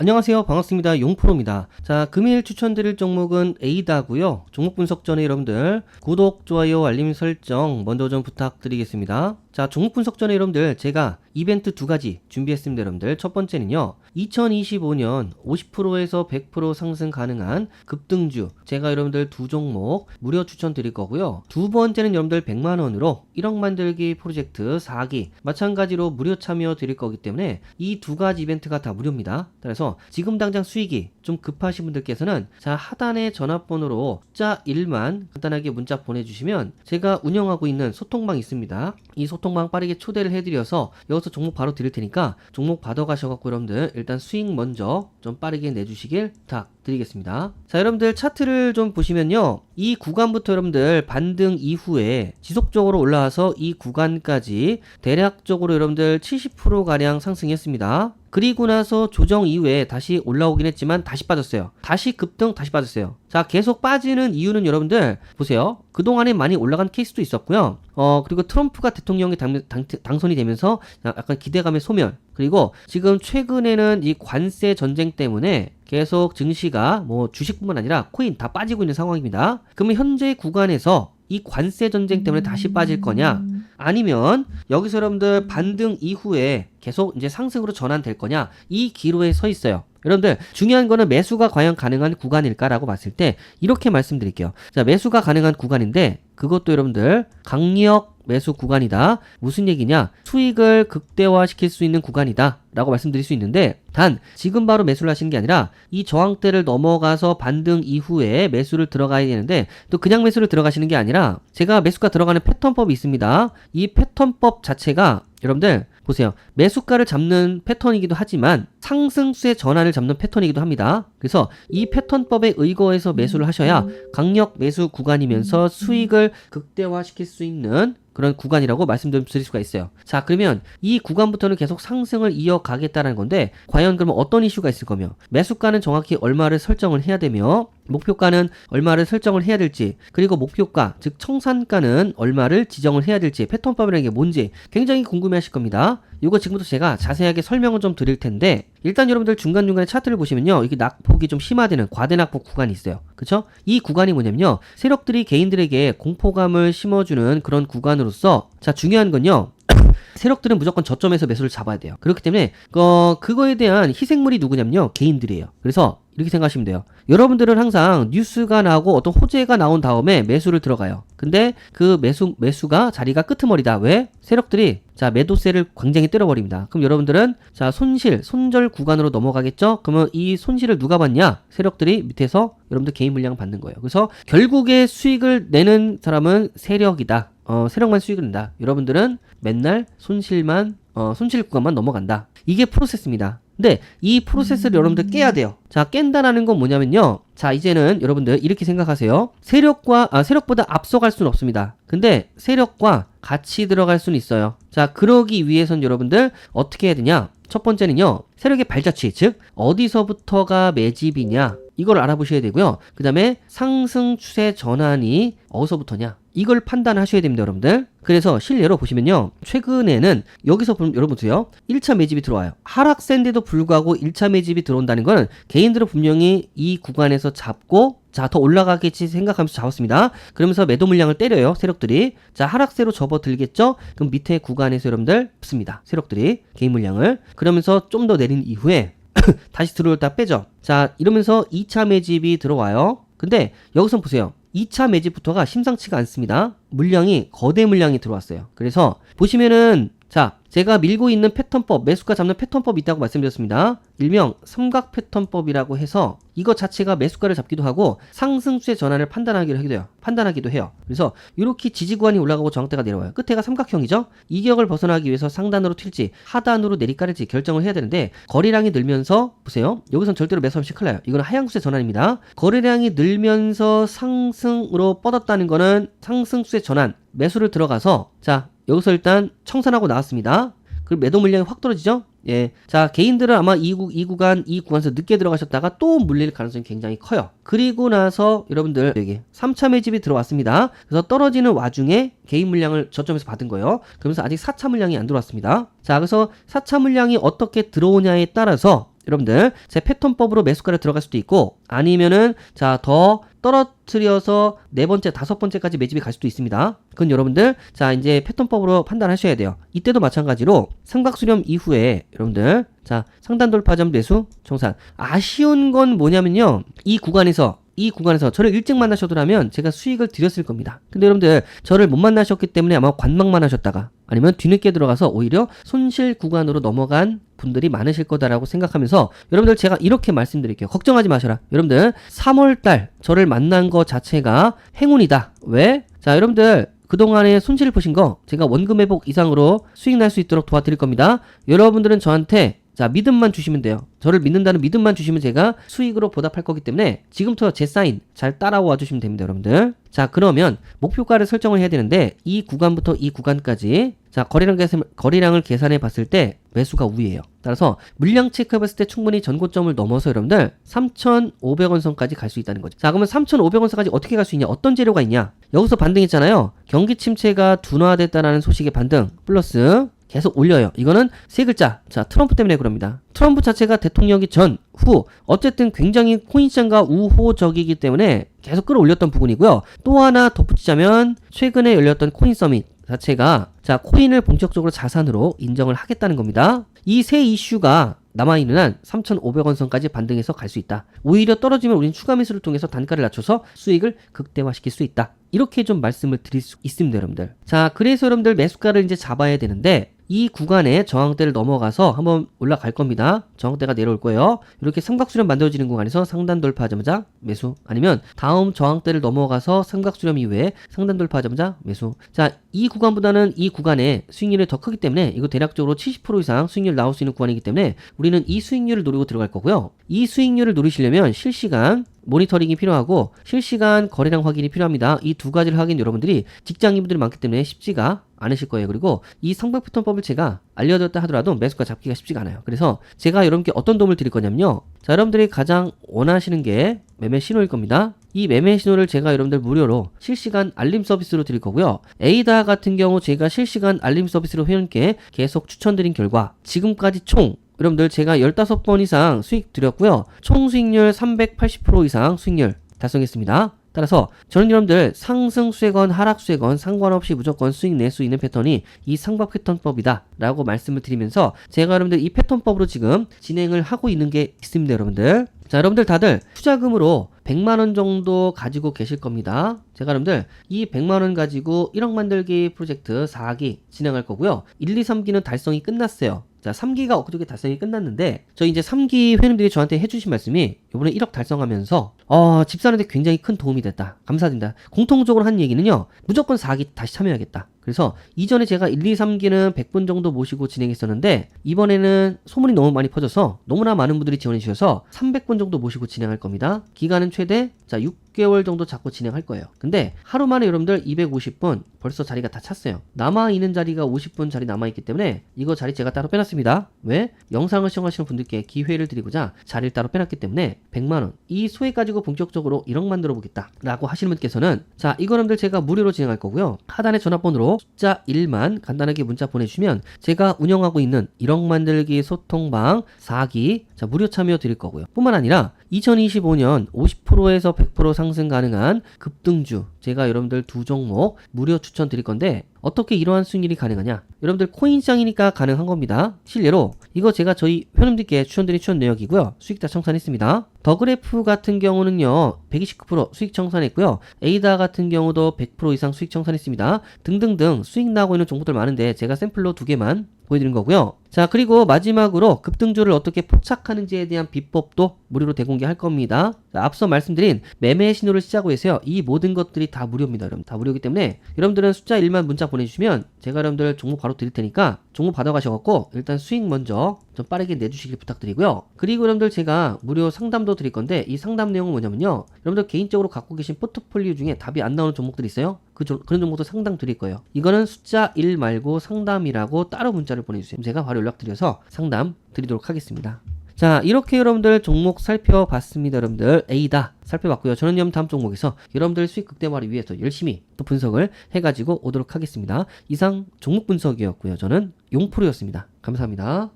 안녕하세요. 반갑습니다. 용프로입니다. 자, 금일 추천드릴 종목은 에이다고요. 종목 분석 전에 여러분들 구독, 좋아요, 알림 설정 먼저 좀 부탁드리겠습니다. 자, 종목 분석 전에 여러분들 제가 이벤트 두 가지 준비했습니다. 여러분들 첫 번째는요. 2025년 50%에서 100% 상승 가능한 급등주 제가 여러분들 두 종목 무료 추천 드릴 거고요. 두 번째는 여러분들 100만 원으로 1억 만들기 프로젝트 4기 마찬가지로 무료 참여 드릴 거기 때문에 이 두 가지 이벤트가 다 무료입니다. 그래서 지금 당장 수익이 좀 급하신 분들께서는 자 하단의 전화번호로 숫자 1만 간단하게 문자 보내주시면 제가 운영하고 있는 소통방 있습니다. 이 소통방 빠르게 초대를 해드려서 여기서 종목 바로 드릴 테니까 종목 받아가셔갖고 여러분들 일단 수익 먼저 좀 빠르게 내주시길 부탁드리겠습니다. 자 여러분들 차트를 좀 보시면요. 이 구간부터 여러분들 반등 이후에 지속적으로 올라와서 이 구간까지 대략적으로 여러분들 70%가량 상승했습니다. 그리고 나서 조정 이후에 다시 올라오긴 했지만 다시 빠졌어요. 다시 급등, 다시 빠졌어요. 자, 계속 빠지는 이유는 여러분들 보세요. 그동안에 많이 올라간 케이스도 있었고요. 어, 그리고 트럼프가 대통령이 당, 당, 당선이 되면서 약간 기대감의 소멸. 그리고 지금 최근에는 이 관세 전쟁 때문에 계속 증시가 뭐 주식뿐만 아니라 코인 다 빠지고 있는 상황입니다. 그러면 현재 구간에서 이 관세 전쟁 때문에 다시 빠질 거냐? 아니면 여기서 여러분들 반등 이후에 계속 이제 상승으로 전환될 거냐? 이 기로에 서 있어요. 여러분들 중요한 거는 매수가 과연 가능한 구간일까라고 봤을 때 이렇게 말씀드릴게요. 자, 매수가 가능한 구간인데 그것도 여러분들 강력 매수 구간이다. 무슨 얘기냐? 수익을 극대화시킬 수 있는 구간이다. 라고 말씀드릴 수 있는데 단 지금 바로 매수를 하시는 게 아니라 이 저항대를 넘어가서 반등 이후에 매수를 들어가야 되는데 또 그냥 매수를 들어가시는 게 아니라 제가 매수가 들어가는 패턴법이 있습니다. 이 패턴법 자체가 여러분들 보세요. 매수가를 잡는 패턴이기도 하지만 상승수의 전환을 잡는 패턴이기도 합니다. 그래서 이 패턴법에 의거해서 매수를 하셔야 강력 매수 구간이면서 수익을 극대화시킬 수 있는 그런 구간이라고 말씀드릴 수가 있어요. 자, 그러면 이 구간부터는 계속 상승을 이어가겠다는 건데, 과연 그러면 어떤 이슈가 있을 거며, 매수가는 정확히 얼마를 설정을 해야 되며, 목표가는 얼마를 설정을 해야 될지, 그리고 목표가, 즉 청산가는 얼마를 지정을 해야 될지, 패턴법이라는 게 뭔지 굉장히 궁금해 하실 겁니다. 이거 지금부터 제가 자세하게 설명을 좀 드릴 텐데, 일단 여러분들 중간중간에 차트를 보시면요. 이게 낙폭이 좀 심화되는 과대 낙폭 구간이 있어요. 그쵸? 이 구간이 뭐냐면요. 세력들이 개인들에게 공포감을 심어주는 그런 구간으로서, 자, 중요한 건요. 세력들은 무조건 저점에서 매수를 잡아야 돼요. 그렇기 때문에 어, 그거에 대한 희생물이 누구냐면요. 개인들이에요. 그래서 이렇게 생각하시면 돼요. 여러분들은 항상 뉴스가 나오고 어떤 호재가 나온 다음에 매수를 들어가요. 근데 그 매수 매수가 자리가 끄트머리다. 왜? 세력들이 자 매도세를 굉장히 때려버립니다. 그럼 여러분들은 자 손실 손절 구간으로 넘어가겠죠? 그러면 이 손실을 누가 받냐? 세력들이 밑에서 여러분들 개인 물량 받는 거예요. 그래서 결국에 수익을 내는 사람은 세력이다. 어, 세력만 수익을 낸다. 여러분들은 맨날 손실만 어, 손실 구간만 넘어간다. 이게 프로세스입니다. 근데 이 프로세스를 여러분들 깨야 돼요. 자, 깬다라는 건 뭐냐면요. 자, 이제는 여러분들 이렇게 생각하세요. 세력과 아, 세력보다 앞서갈 수는 없습니다. 근데 세력과 같이 들어갈 수는 있어요. 자, 그러기 위해선 여러분들 어떻게 해야 되냐? 첫 번째는요. 세력의 발자취, 즉 어디서부터가 매집이냐? 이걸 알아보셔야 되고요. 그 다음에 상승 추세 전환이 어디서부터냐? 이걸 판단하셔야 됩니다, 여러분들. 그래서 실례로 보시면요. 최근에는 여기서 보면 여러분 보세요. 1차 매집이 들어와요. 하락세인데도 불구하고 1차 매집이 들어온다는 거는 개인들은 분명히 이 구간에서 잡고 자, 더 올라가겠지 생각하면서 잡았습니다. 그러면서 매도 물량을 때려요, 세력들이. 자, 하락세로 접어들겠죠? 그럼 밑에 구간에서 여러분들 습니다 세력들이 개인 물량을. 그러면서 좀 더 내린 이후에 다시 들어올 다 빼죠. 자, 이러면서 2차 매집이 들어와요. 근데 여기서 보세요. 2차 매집부터가 심상치가 않습니다. 물량이 거대 물량이 들어왔어요. 그래서 보시면은 자, 제가 밀고 있는 패턴법, 매수가 잡는 패턴법이 있다고 말씀드렸습니다. 일명 삼각 패턴법이라고 해서 이거 자체가 매수가를 잡기도 하고 상승수의 전환을 판단하기도 하기도 해요. 판단하기도 해요. 그래서 이렇게 지지구간이 올라가고 저항대가 내려와요. 끝에가 삼각형이죠. 이 격을 벗어나기 위해서 상단으로 튈지 하단으로 내리깔을지 결정을 해야 되는데 거래량이 늘면서 보세요. 여기선 절대로 매수하면 나요. 이거는 하향수의 전환입니다. 거래량이 늘면서 상승으로 뻗었다는 거는 상승수의 전환, 매수를 들어가서 자 여기서 일단 청산하고 나왔습니다. 그리고 매도 물량이 확 떨어지죠? 예. 자, 개인들은 아마 이, 구, 이 구간, 이 구간에서 늦게 들어가셨다가 또 물릴 가능성이 굉장히 커요. 그리고 나서 여러분들 여기 3차 매집이 들어왔습니다. 그래서 떨어지는 와중에 개인 물량을 저점에서 받은 거예요. 그러면서 아직 4차 물량이 안 들어왔습니다. 자, 그래서 4차 물량이 어떻게 들어오냐에 따라서 여러분들 제 패턴법으로 매수가를 들어갈 수도 있고 아니면은 자 더 떨어뜨려서 네 번째 다섯 번째까지 매집이 갈 수도 있습니다. 그건 여러분들 자 이제 패턴법으로 판단하셔야 돼요. 이때도 마찬가지로 삼각수렴 이후에 여러분들 자 상단 돌파점 매수 정산 아쉬운 건 뭐냐면요 이 구간에서 이 구간에서 저를 일찍 만나셨더라면 제가 수익을 드렸을 겁니다. 근데 여러분들 저를 못 만나셨기 때문에 아마 관망만 하셨다가 아니면 뒤늦게 들어가서 오히려 손실 구간으로 넘어간 분들이 많으실 거다라고 생각하면서 여러분들 제가 이렇게 말씀드릴게요. 걱정하지 마셔라. 여러분들 3월달 저를 만난 거 자체가 행운이다. 왜? 자 여러분들 그동안에 손실 보신 거 제가 원금 회복 이상으로 수익 날 수 있도록 도와드릴 겁니다. 여러분들은 저한테 자, 믿음만 주시면 돼요. 저를 믿는다는 믿음만 주시면 제가 수익으로 보답할 거기 때문에 지금부터 제 사인 잘 따라와 주시면 됩니다, 여러분들. 자, 그러면 목표가를 설정을 해야 되는데 이 구간부터 이 구간까지 자, 거래량 계산, 거래량을 계산해 봤을 때 매수가 우위예요. 따라서 물량 체크해 봤을 때 충분히 전고점을 넘어서 여러분들 3,500원 선까지 갈 수 있다는 거죠. 자, 그러면 3,500원 선까지 어떻게 갈 수 있냐? 어떤 재료가 있냐? 여기서 반등했잖아요. 경기 침체가 둔화됐다라는 소식의 반등 플러스 계속 올려요. 이거는 세 글자. 자, 트럼프 때문에 그럽니다. 트럼프 자체가 대통령이 전, 후, 어쨌든 굉장히 코인 시장과 우호적이기 때문에 계속 끌어올렸던 부분이고요. 또 하나 덧붙이자면 최근에 열렸던 코인 서밋 자체가 자, 코인을 본격적으로 자산으로 인정을 하겠다는 겁니다. 이 세 이슈가 남아있는 한 3,500원 선까지 반등해서 갈 수 있다. 오히려 떨어지면 우리는 추가 매수를 통해서 단가를 낮춰서 수익을 극대화시킬 수 있다. 이렇게 좀 말씀을 드릴 수 있습니다, 여러분들. 자, 그래서 여러분들 매수가를 이제 잡아야 되는데 이 구간에 저항대를 넘어가서 한번 올라갈 겁니다. 저항대가 내려올 거예요. 이렇게 삼각수렴 만들어지는 구간에서 상단 돌파하자마자 매수 아니면 다음 저항대를 넘어가서 삼각수렴 이후에 상단 돌파하자마자 매수 자, 이 구간보다는 이 구간에 수익률이 더 크기 때문에 이거 대략적으로 70% 이상 수익률 나올 수 있는 구간이기 때문에 우리는 이 수익률을 노리고 들어갈 거고요. 이 수익률을 노리시려면 실시간 모니터링이 필요하고 실시간 거래량 확인이 필요합니다. 이 두 가지를 하긴 여러분들이 직장인분들이 많기 때문에 쉽지가 않으실 거예요. 그리고 이 성박 패턴법을 제가 알려드렸다 하더라도 매수가 잡기가 쉽지가 않아요. 그래서 제가 여러분께 어떤 도움을 드릴 거냐면요. 자, 여러분들이 가장 원하시는 게 매매 신호일 겁니다. 이 매매 신호를 제가 여러분들 무료로 실시간 알림 서비스로 드릴 거고요. 에이다 같은 경우 제가 실시간 알림 서비스로 회원께 계속 추천드린 결과 지금까지 총 여러분들 제가 15번 이상 수익 드렸고요. 총 수익률 380% 이상 수익률 달성했습니다. 따라서 저는 여러분들 상승 수익건 하락 수익건 상관없이 무조건 수익 낼 수 있는 패턴이 이 상박 패턴법이다 라고 말씀을 드리면서 제가 여러분들 이 패턴법으로 지금 진행을 하고 있는 게 있습니다 여러분들. 자 여러분들 다들 투자금으로 100만원 정도 가지고 계실 겁니다. 제가 여러분들 이 100만원 가지고 1억 만들기 프로젝트 4기 진행할 거고요. 1, 2, 3기는 달성이 끝났어요 자, 3기가 엊그저께 달성이 끝났는데, 저 이제 3기 회원님들이 저한테 해주신 말씀이, 이번에 1억 달성하면서, 어, 집 사는데 굉장히 큰 도움이 됐다. 감사드립니다. 공통적으로 한 얘기는요, 무조건 4기 다시 참여하겠다. 그래서 이전에 제가 1, 2, 3기는 100분 정도 모시고 진행했었는데, 이번에는 소문이 너무 많이 퍼져서, 너무나 많은 분들이 지원해 주셔서, 300분 정도 모시고 진행할 겁니다. 기간은 최대, 자, 6개월 정도 잡고 진행할 거예요. 근데, 하루 만에 여러분들 250분, 벌써 자리가 다 찼어요. 남아 있는 자리가 50분 자리 남아 있기 때문에, 이거 자리 제가 따로 빼놨습니다. 왜? 영상을 시청하시는 분들께 기회를 드리고자 자리를 따로 빼놨기 때문에 100만 원 이 소액 가지고 본격적으로 1억 만들어 보겠다 라고 하시는 분께서는 자 이거람들 제가 무료로 진행할 거고요 하단의 전화번호로 숫자 1만 간단하게 문자 보내주시면 제가 운영하고 있는 1억 만들기 소통방 4기 자 무료 참여 드릴 거고요. 뿐만 아니라 2025년 50%에서 100% 상승 가능한 급등주 제가 여러분들 두 종목 무료 추천 드릴 건데 어떻게 이러한 수익률이 가능하냐? 여러분들 코인 시장이니까 가능한 겁니다. 실례로 이거 제가 저희 회원님들께 추천드린 추천 내역이고요. 수익 다 청산했습니다. 더그래프 같은 경우는요. 129% 수익 청산했고요. 에이다 같은 경우도 100% 이상 수익 청산했습니다. 등등등 수익 나고 있는 종목들 많은데 제가 샘플로 두 개만 보여드린 거고요. 자, 그리고 마지막으로 급등주를 어떻게 포착하는지에 대한 비법도 무료로 대공개할 겁니다. 자, 앞서 말씀드린 매매 신호를 시작으로 해서요. 이 모든 것들이 다 무료입니다. 여러분. 다 무료이기 때문에 여러분들은 숫자 1만 문자 보내주시면 제가 여러분들 종목 바로 드릴 테니까 종목 받아가셔갖고 일단 수익 먼저 좀 빠르게 내주시길 부탁드리고요. 그리고 여러분들 제가 무료 상담도 드릴 건데 이 상담 내용은 뭐냐면요. 여러분들 개인적으로 갖고 계신 포트폴리오 중에 답이 안 나오는 종목들이 있어요. 그 조, 그런 종목도 상담 드릴 거예요. 이거는 숫자 1 말고 상담이라고 따로 문자를 보내주세요. 제가 바로 연락드려서 상담 드리도록 하겠습니다. 자 이렇게 여러분들 종목 살펴봤습니다 여러분들. A다 살펴봤고요. 저는 여러분 다음 종목에서 여러분들 수익 극대화를 위해서 열심히 또 분석을 해가지고 오도록 하겠습니다. 이상 종목 분석이었고요. 저는 용프로였습니다. 감사합니다